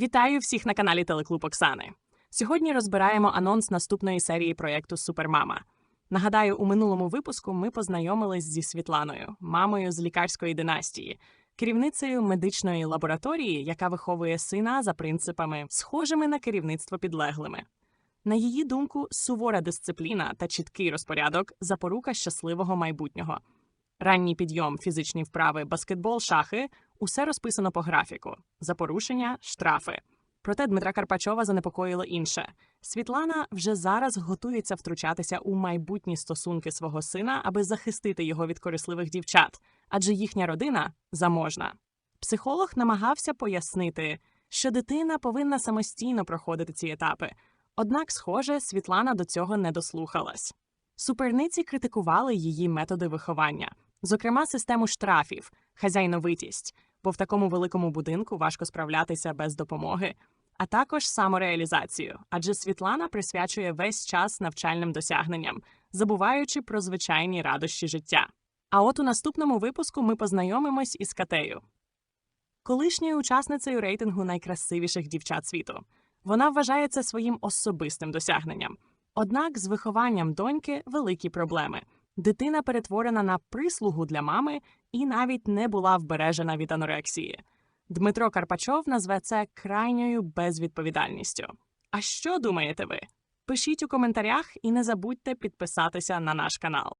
Вітаю всіх на каналі Телеклуб Оксани. Сьогодні розбираємо анонс наступної серії проєкту Супермама. Нагадаю, у минулому випуску ми познайомились зі Світланою, мамою з лікарської династії, керівницею медичної лабораторії, яка виховує сина за принципами, схожими на керівництво підлеглими. На її думку, сувора дисципліна та чіткий розпорядок запорука щасливого майбутнього. Ранній підйом, фізичні вправи, баскетбол, шахи усе розписано по графіку. За порушення штрафи. Проте Дмитра Карпачова занепокоїло інше. Світлана вже зараз готується втручатися у майбутні стосунки свого сина, аби захистити його від корисливих дівчат, адже їхня родина заможна. Психолог намагався пояснити, що дитина повинна самостійно проходити ці етапи. Однак, схоже, Світлана до цього не дослухалась. Суперниці критикували її методи виховання, зокрема систему штрафів, хазяйновитість, бо в такому великому будинку важко справлятися без допомоги, а також самореалізацію, адже Світлана присвячує весь час навчальним досягненням, забуваючи про звичайні радощі життя. А от у наступному випуску ми познайомимось із Катею, колишньою учасницею рейтингу найкрасивіших дівчат світу. Вона вважає це своїм особистим досягненням. Однак з вихованням доньки великі проблеми. Дитина перетворена на прислугу для мами і навіть не була вбережена від анорексії. Дмитро Карпачов назве це крайньою безвідповідальністю. А що думаєте ви? Пишіть у коментарях і не забудьте підписатися на наш канал.